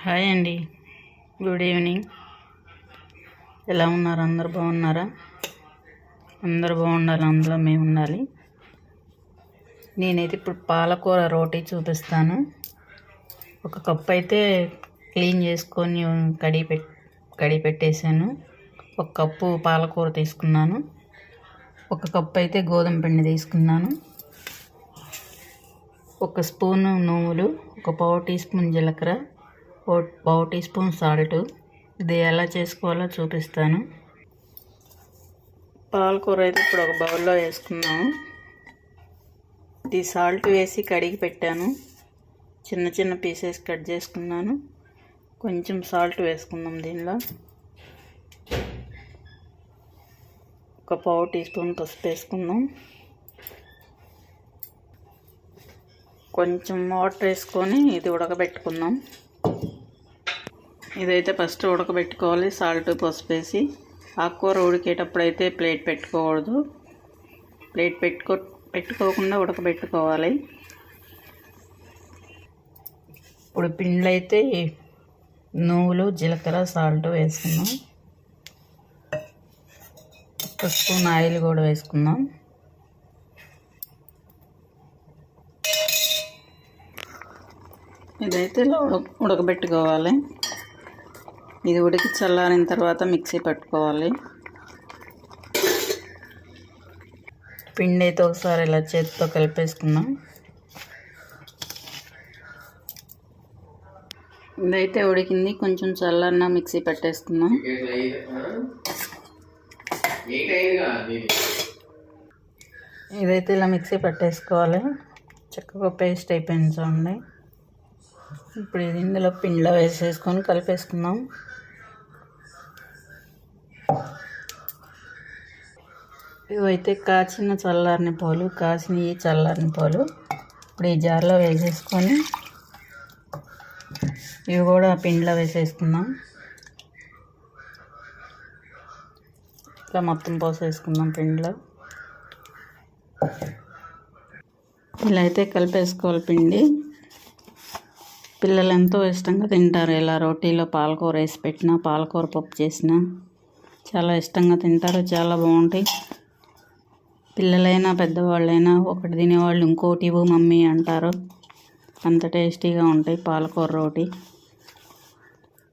Hi అండి. Good evening. ఎలా ఉన్నారు? అందరు బాగున్నారా? అందరు బాగుండాలి. అందులో మేము ఉండాలి. నేనైతే ఇప్పుడు పాలకూర రోటీ చూపిస్తాను. ఒక కప్ అయితే క్లీన్ చేసుకొని కడిగి పెట్ కడిగి పెట్టేశాను. ఒక కప్పు పాలకూర తీసుకున్నాను. ఒక కప్ అయితే గోధుమ పిండి తీసుకున్నాను. ఒక స్పూను నువ్వులు ఒక పావు టీ స్పూన్ జీలకర్ర పావు టీ స్పూన్ సాల్ట్. ఇది ఎలా చేసుకోవాలో చూపిస్తాను. పాలకూర అయితే ఇప్పుడు ఒక బౌల్లో వేసుకున్నాము ఇది సాల్ట్ వేసి కడిగి పెట్టాను. చిన్న చిన్న పీసెస్ కట్ చేసుకున్నాను. కొంచెం సాల్ట్ వేసుకుందాం దీనిలో. ఒక పావు టీ స్పూన్ పసుపు వేసుకుందాం. కొంచెం వాటర్ వేసుకొని ఇది ఉడకబెట్టుకుందాం. ఇదైతే ఫస్ట్ ఉడకబెట్టుకోవాలి. సాల్ట్ పసుపు వేసి ఆకుకూర ఉడికేటప్పుడు అయితే ప్లేట్ పెట్టుకోకూడదు. ప్లేట్ పెట్టుకో పెట్టుకోకుండా ఉడకబెట్టుకోవాలి. ఇప్పుడు పిండిలు అయితే నువ్వులు జీలకర్ర సాల్ట్ వేసుకుందాం. ఒక స్పూన్ ఆయిల్ కూడా వేసుకుందాం. ఇదైతే ఉడకబెట్టుకోవాలి. ఇది ఉడికి చల్లారిన తర్వాత మిక్సీ పట్టుకోవాలి. పిండి అయితే ఒకసారి ఇలా చేతితో కలిపేసుకుందాం. ఇదైతే ఉడికింది. కొంచెం చల్లన్న మిక్సీ పెట్టేసుకుందాం. ఇదైతే ఇలా మిక్సీ పట్టేసుకోవాలి. చక్కగా పేస్ట్ అయిపోయింది చూడండి. ఇప్పుడు ఇది ఇందులో పిండిలో వేసేసుకొని కలిపేసుకుందాం. ఇవైతే కాచిన చల్లారిన పాలు కాసిన చల్లారిన పాలు ఇప్పుడు ఈ జార్లో వేసేసుకొని ఇవి కూడా పిండిలో వేసేసుకుందాం. ఇట్లా మొత్తం పోసేసుకుందాం పిండిలో. ఇలా అయితే కలిపేసుకోవాలి పిండి. పిల్లలు ఎంతో ఇష్టంగా తింటారు. ఇలా రోటీలో పాలకూర వేసి పెట్టినా పాలకూర పప్పు చేసినా చాలా ఇష్టంగా తింటారు. చాలా బాగుంటాయి. పిల్లలైనా పెద్దవాళ్ళైనా ఒకటి తినేవాళ్ళు ఇంకోటి ఇవ్వు మమ్మీ అంటారు. అంత టేస్టీగా ఉంటాయి పాలకూర రోటి.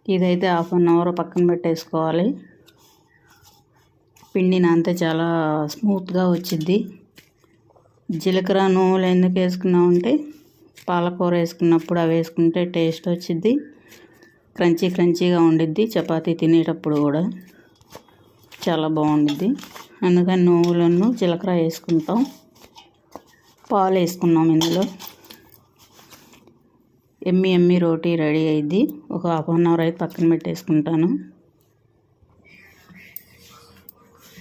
ఇదైతే హాఫ్ అన్ అవర్ పక్కన పెట్టేసుకోవాలి. పిండి నాంతే చాలా స్మూత్గా వచ్చిద్ది. జీలకర్ర నువ్వులు ఎందుకు వేసుకున్నామంటే పాలకూర వేసుకున్నప్పుడు అవి వేసుకుంటే టేస్ట్ వచ్చింది క్రంచీ క్రంచీగా ఉండిద్ది చపాతీ తినేటప్పుడు కూడా. చాలా బాగుండిద్ది. అందుకని నువ్వులను జీలకర్ర వేసుకుంటాం. పాలు వేసుకున్నాం ఇందులో. ఎమ్మి ఎమ్మి రోటీ రెడీ అయింది ఒక హాఫ్ అన్ అవర్ అయితే పక్కన పెట్టేసుకుంటాను.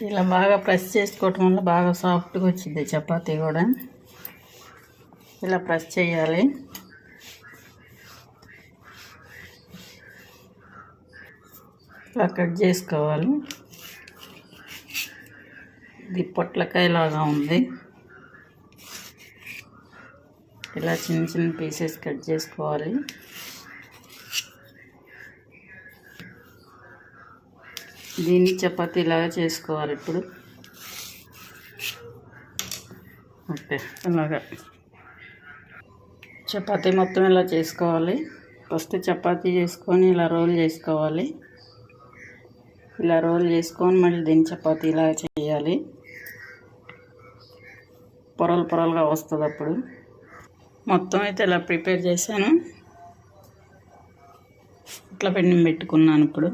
ఇలా బాగా ప్రెస్ చేసుకోవటం వల్ల బాగా సాఫ్ట్గా వచ్చింది చపాతీ కూడా. ఇలా ప్రెస్ చేయాలి. ఇలా కట్ చేసుకోవాలి. ఇది పొట్లకాయలాగా ఉంది. ఇలా చిన్న చిన్న పీసెస్ కట్ చేసుకోవాలి. దీన్ని చపాతి ఇలాగా చేసుకోవాలి ఇప్పుడు. ఓకే అలాగా. చపాతీ మొత్తం ఇలా చేసుకోవాలి. ఫస్ట్ చపాతీ చేసుకొని ఇలా రోల్ చేసుకోవాలి. ఇలా రోల్ చేసుకొని మళ్ళీ దీన్ని చపాతీ ఇలా చేయాలి. పొరలు పొరలుగా వస్తుంది అప్పుడు. మొత్తం అయితే ఇలా ప్రిపేర్ చేశాను. ఇట్లా పెండి పెట్టుకున్నాను ఇప్పుడు.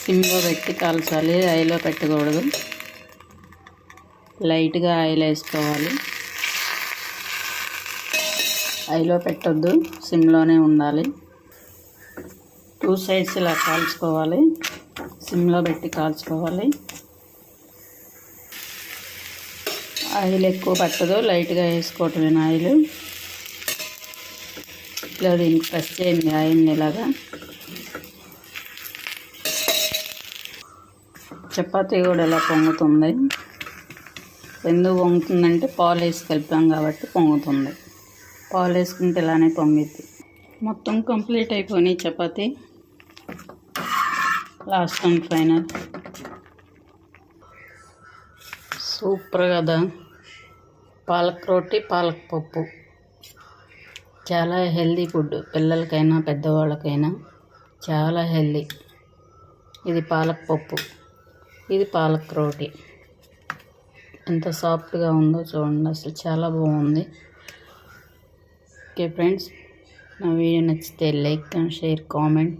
సిమ్లో పెట్టి కాల్చాలి ఐలో పెట్టకూడదు. లైట్గా ఆయిల్ వేసుకోవాలి. ఐలో పెట్టొద్దు సిమ్లోనే ఉండాలి. టూ సైడ్స్ ఇలా కాల్చుకోవాలి. సిమ్లో పెట్టి కాల్చుకోవాలి. ఆయిల్ ఎక్కువ పట్టదు లైట్గా వేసుకోవటమే ఆయిల్. ఇట్లా దీనికి ప్రెస్ చేయండి ఆయిల్ని ఇలాగా. చపాతీ కూడా ఇలా పొంగుతుంది. ఎందుకు పొంగుతుందంటే పాలు వేసి కలిపాం కాబట్టి పొంగుతుంది. పాలు వేసుకుంటే ఇలానే పొంగిద్ది. మొత్తం కంప్లీట్ అయిపోయినాయి chapati. Last and final super కదా. పాలక్ రోటీ పాలక్ పప్పు. చాలా హెల్దీ ఫుడ్. పిల్లలకైనా పెద్దవాళ్ళకైనా చాలా హెల్దీ. ఇది పాలక్ పప్పు. ఇది పాలక్ రోటీ. ఎంత సాఫ్ట్గా ఉందో చూడండి. అసలు చాలా బాగుంది. ఓకే ఫ్రెండ్స్ నా వీడియో నచ్చితే లైక్ అండ్ షేర్ కామెంట్.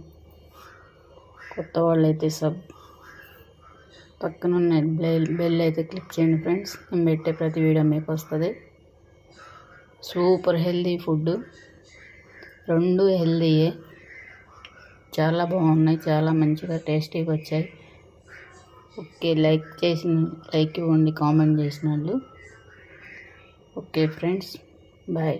కొత్త వాళ్ళు అయితే సబ్ పక్కన ఉన్న బెల్ బెల్ అయితే క్లిక్ చేయండి ఫ్రెండ్స్. నేను పెట్టే ప్రతి వీడియో మీకు వస్తుంది. సూపర్ హెల్దీ ఫుడ్ రెండు హెల్దీయే. చాలా బాగున్నాయి చాలా మంచిగా టేస్టీగా వచ్చాయి. ఓకే లైక్ చేసిన లైక్ ఇవ్వండి కామెంట్ చేసిన వాళ్ళు ఓకే ఫ్రెండ్స్ బాయ్.